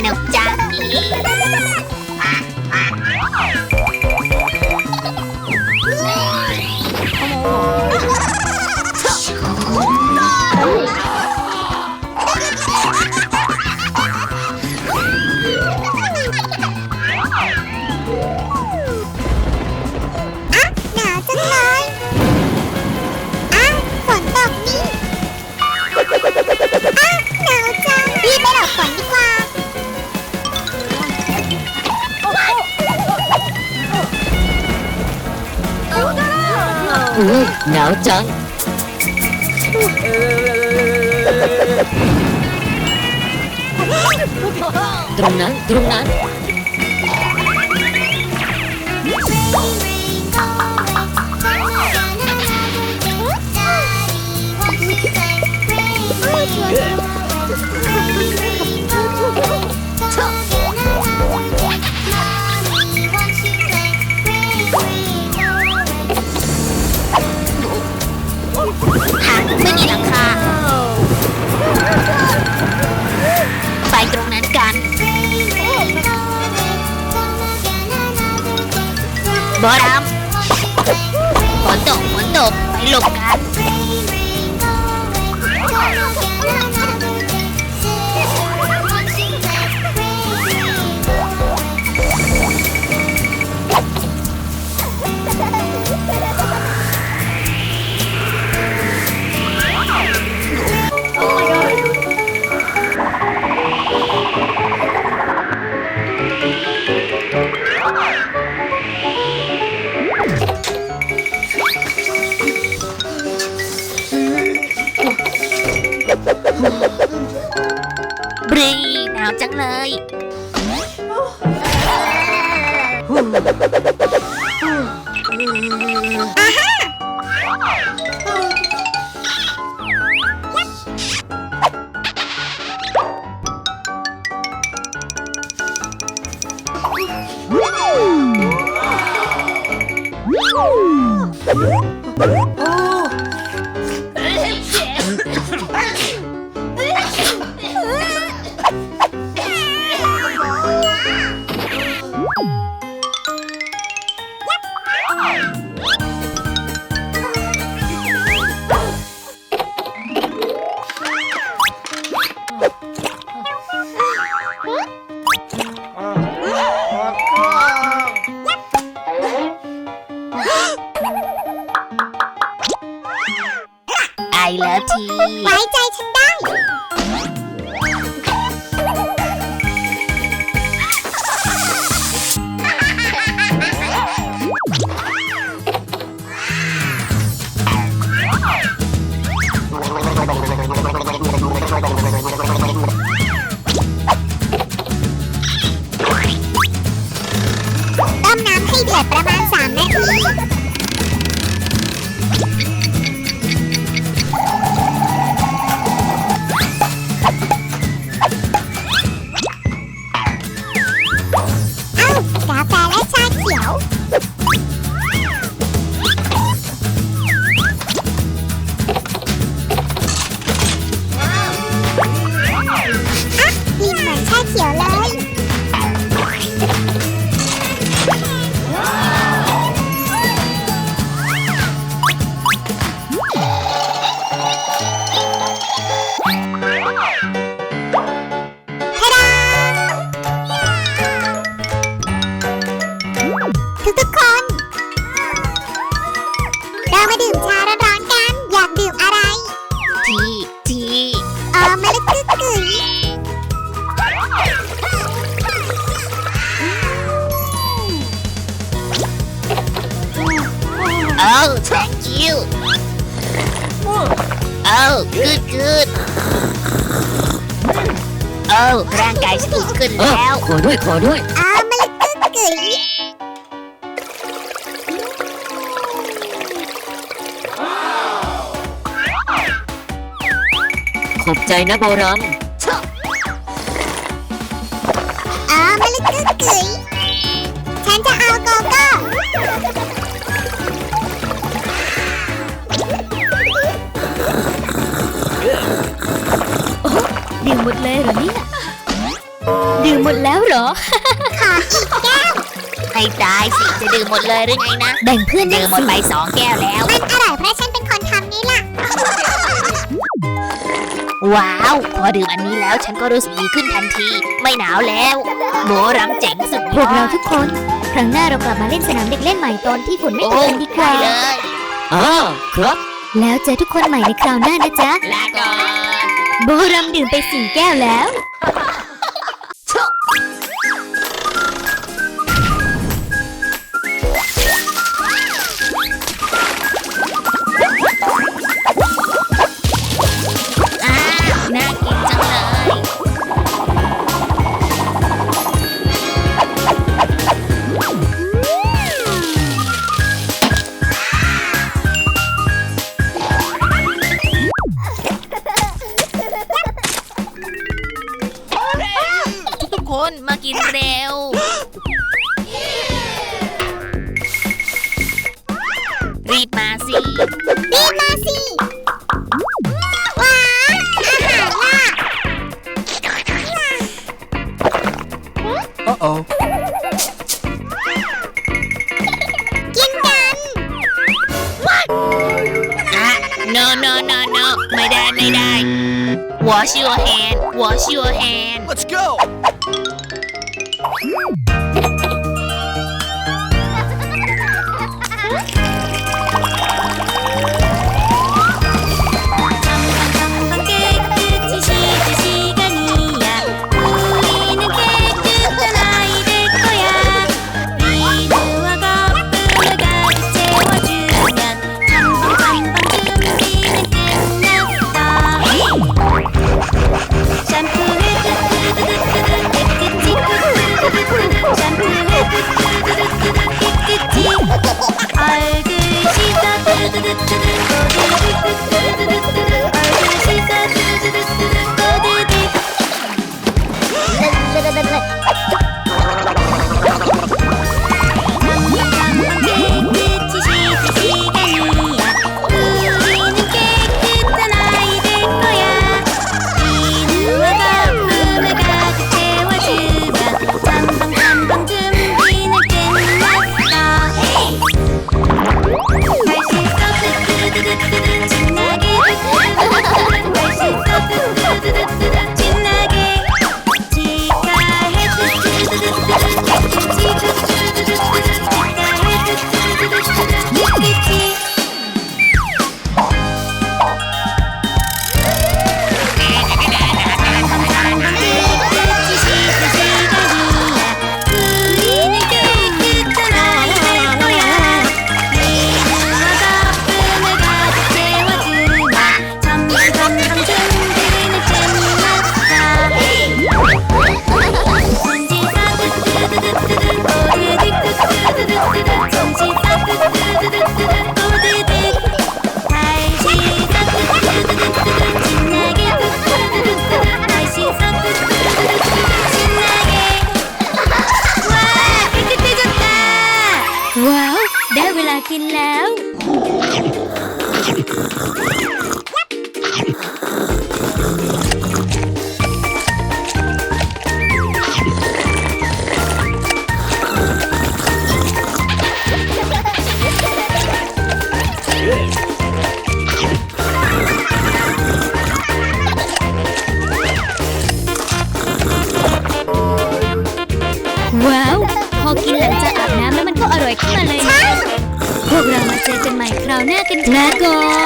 Minnow Ducky. อุ้ยหนาวจัง บอดำฝนตกฝนตกไปหลบกัน นาวจังเลยไใจฉันได้ ต้มน้ำให้เดือดประมาณ 3 นาที good good โอ้ร่างกายฉันดีขึ้นแล้ว ขอด้วยขอด้วยเออเมล็ดกึกกึ๋ยขอบใจนะบอรัม ให้ตายสิ จะดื่มหมดเลยหรือไงนะ แบ่งเพื่อนได้ดื่มหมดสิไปสองแก้วแล้ว มันอร่อยเพราะฉันเป็นคนทำนี่ล่ะ ว้าว พอดื่มอันนี้แล้วฉันก็รู้สึกดีขึ้นทันที ไม่หนาวแล้วโบรำเจ๋งสุดพวกเราทุกคน ครั้งหน้าเรากลับมาเล่นสนามเด็กเล่นใหม่ตอนที่ฝนไม่ตโอ้กกันดีกว่าได้เลยอ่าครับแล้วเจอทุกคนใหม่ในคราวหน้านะจ๊ะ ลาก่อน โบรำดื่มไปสี่แก้วแล้ว รีบมาสิว้าวอาหารล่ะ Uh-oh กินกันอะ no no no no ไม่ได้ไม่ได้ wash your hand wash your hand Let's go ว้าำแล้วมันก็อร่อยขึ้นมาเลยนะพวกเรามาเจอกันใหม่คราวหน้ากันลาก่อนเบอ